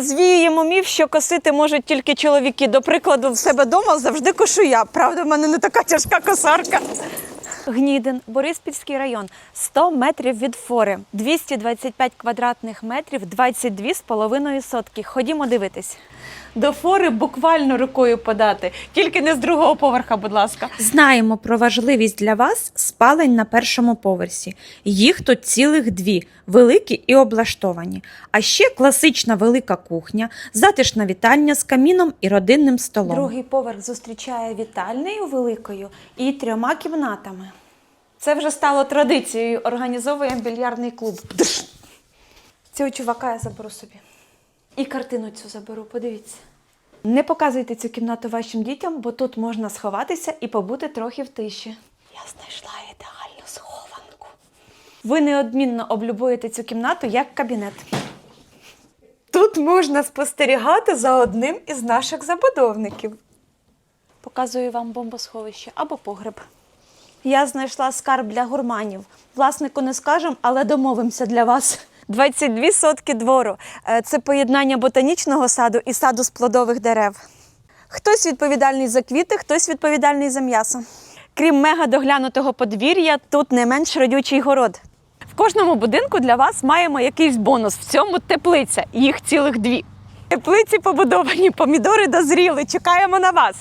Звіємо міф, що косити можуть тільки чоловіки. До прикладу, в себе вдома завжди кошу я. Правда, в мене не така тяжка косарка. Гнідин, Бориспільський район, 100 метрів від фори, 225 квадратних метрів, 22,5 сотки. Ходімо дивитись. До фори буквально рукою подати, тільки не з другого поверха, будь ласка. Знаємо про важливість для вас спалень на першому поверсі. Їх тут цілих дві великі і облаштовані. А ще класична велика кухня, затишна вітальня з каміном і родинним столом. Другий поверх зустрічає вітальнею великою і трьома кімнатами. Це вже стало традицією. Організовуємо більярдний клуб. Цього чувака я заберу собі. І картину цю заберу, подивіться. Не показуйте цю кімнату вашим дітям, бо тут можна сховатися і побути трохи в тиші. Я знайшла ідеальну схованку. Ви неодмінно облюбуєте цю кімнату як кабінет. Тут можна спостерігати за одним із наших забудовників. Показую вам бомбосховище або погреб. Я знайшла скарб для гурманів. Власнику не скажемо, але домовимося для вас. 22 сотки двору. Е, Це поєднання ботанічного саду і саду з плодових дерев. Хтось відповідальний за квіти, хтось відповідальний за м'ясо. Крім мега доглянутого подвір'я, тут не менш родючий город. В кожному будинку для вас маємо якийсь бонус. В цьому теплиця. Їх цілих дві. Теплиці побудовані, помідори дозріли. Чекаємо на вас.